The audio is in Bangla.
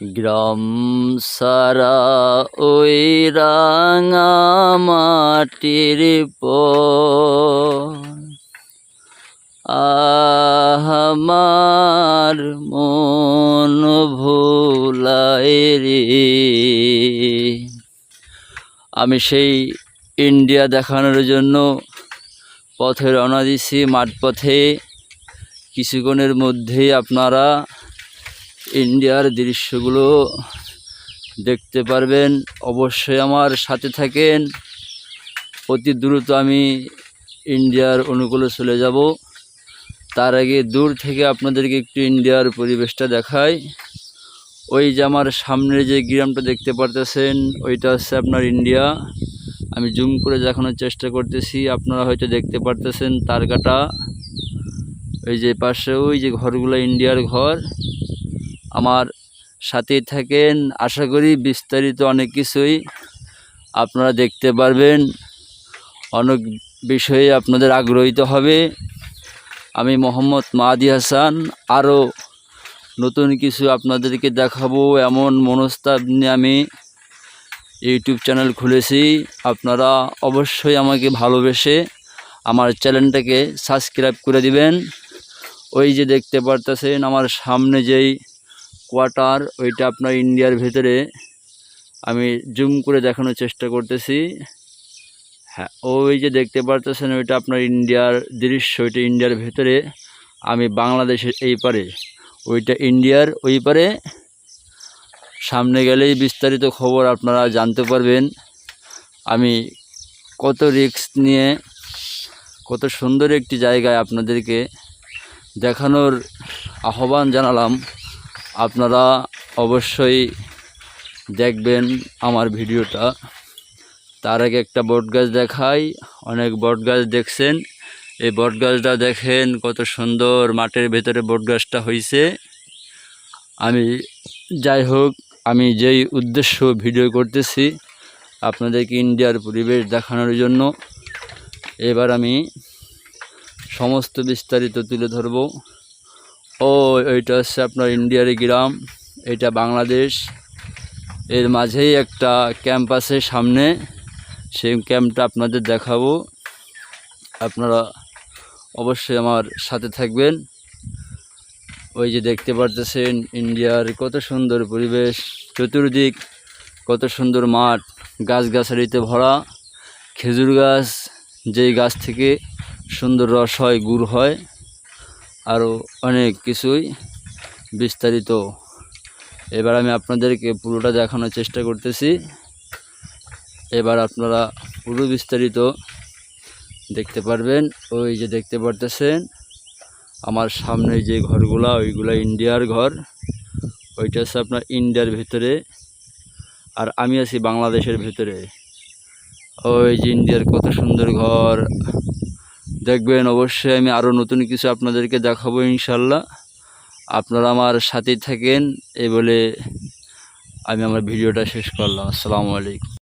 গ্রাম সারা ওই রাঙা মাটির আমার মন ভোলায় রে আমি সেই ইন্ডিয়া দেখানোর জন্য পথে রওনা দিছি, মাঠপথে। কিছুক্ষণের মধ্যেই আপনারা ইন্ডিয়ার দৃশ্যগুলো দেখতে পারবেন। অবশ্যই আমার সাথে থাকেন। অতি দ্রুত আমি ইন্ডিয়ার অনুকূলে চলে যাব। তার আগে দূর থেকে আপনাদেরকে একটু ইন্ডিয়ার পরিবেশটা দেখাই। ওই যে আমার সামনে যে গ্রামটা দেখতে পারতেছেন, ওইটা হচ্ছে আপনার ইন্ডিয়া। আমি জুম করে দেখানোর চেষ্টা করতেছি। আপনারা হয়তো দেখতে পারতেছেন তার কাটা। ওই যে পাশে, ওই যে ঘরগুলো ইন্ডিয়ার ঘর। আমার সাথেই থাকেন। আশা করি বিস্তারিত অনেক কিছুই আপনারা দেখতে পারবেন। অনেক বিষয়ে আপনাদের আগ্রহীত হবে। আমি মোহাম্মদ মাহাদি হাসান। আরও নতুন কিছু আপনাদেরকে দেখাবো এমন মনস্তাব নিয়ে আমি ইউটিউব চ্যানেল খুলেছি। আপনারা অবশ্যই আমাকে ভালোবেসে আমার চ্যানেলটাকে সাবস্ক্রাইব করে দিবেন। ওই যে দেখতে পারতেছেন আমার সামনে যেই কোয়ার্টার ওইটা আপনার ইন্ডিয়ার ভেতরে। আমি জুম করে দেখানোর চেষ্টা করতেছি। হ্যাঁ ওই যে দেখতে পারতেছেন, ওইটা আপনার ইন্ডিয়ার দৃশ্য, ওইটা ইন্ডিয়ার ভেতরে। আমি বাংলাদেশের এই পারে। ওইটা ইন্ডিয়ার ওই পারে। সামনে গেলেই বিস্তারিত খবর আপনারা জানতে পারবেন। আমি কত রিস্ক নিয়ে, কত সুন্দর একটি জায়গায় আপনাদেরকে দেখানোর আহ্বান জানালাম। আপনারা অবশ্যই দেখবেন আমার ভিডিওটা। তার আগে একটা বট গাছ দেখাই। অনেক বট গাছ দেখছেন। এই বট গাছটা দেখেন কত সুন্দর মাঠের ভেতরে বট গাছটা হয়েছে আমি যাই হোক, আমি যেই উদ্দেশ্য ভিডিও করতেছি আপনাদেরকে ইন্ডিয়ার পরিবেশ দেখানোর জন্য, এবার আমি সমস্ত বিস্তারিত তুলে ধরব। ও এইটা হচ্ছে আপনার ইন্ডিয়ার গ্রাম, এটা বাংলাদেশ। এর মাঝেই একটা ক্যাম্প আছে সামনে, সেই ক্যাম্পটা আপনাদের দেখাবো। আপনারা অবশ্যই আমার সাথে থাকবেন। ওই যে দেখতে পারতেছেন ইন্ডিয়ার কত সুন্দর পরিবেশ, চতুর্দিক কত সুন্দর মাঠ, গাছগাছালিতে ভরা, খেজুর গাছ, যেই গাছ থেকে সুন্দর রস হয়, গুড় হয়। আরও অনেক কিছুই বিস্তারিত। এবার আমি আপনাদেরকে পুরোটা দেখানোর চেষ্টা করতেছি। এবার আপনারা পুরো বিস্তারিত দেখতে পারবেন। ওই যে দেখতে পারতেছেন, আমার সামনে যে ঘরগুলা, ওইগুলা ইন্ডিয়ার ঘর। ওইটা হচ্ছে আপনার ইন্ডিয়ার ভিতরে, আর আমি আছি বাংলাদেশের ভিতরে। ওই যে ইন্ডিয়ার কত সুন্দর ঘর। দেখবেন অবশ্যই আমি আরও নতুন কিছু আপনাদেরকে দেখাবো ইনশাল্লাহ। আপনারা আমার সাথেই থাকেন এই বলে আমি আমার ভিডিওটা শেষ করলাম। আসসালামু আলাইকুম।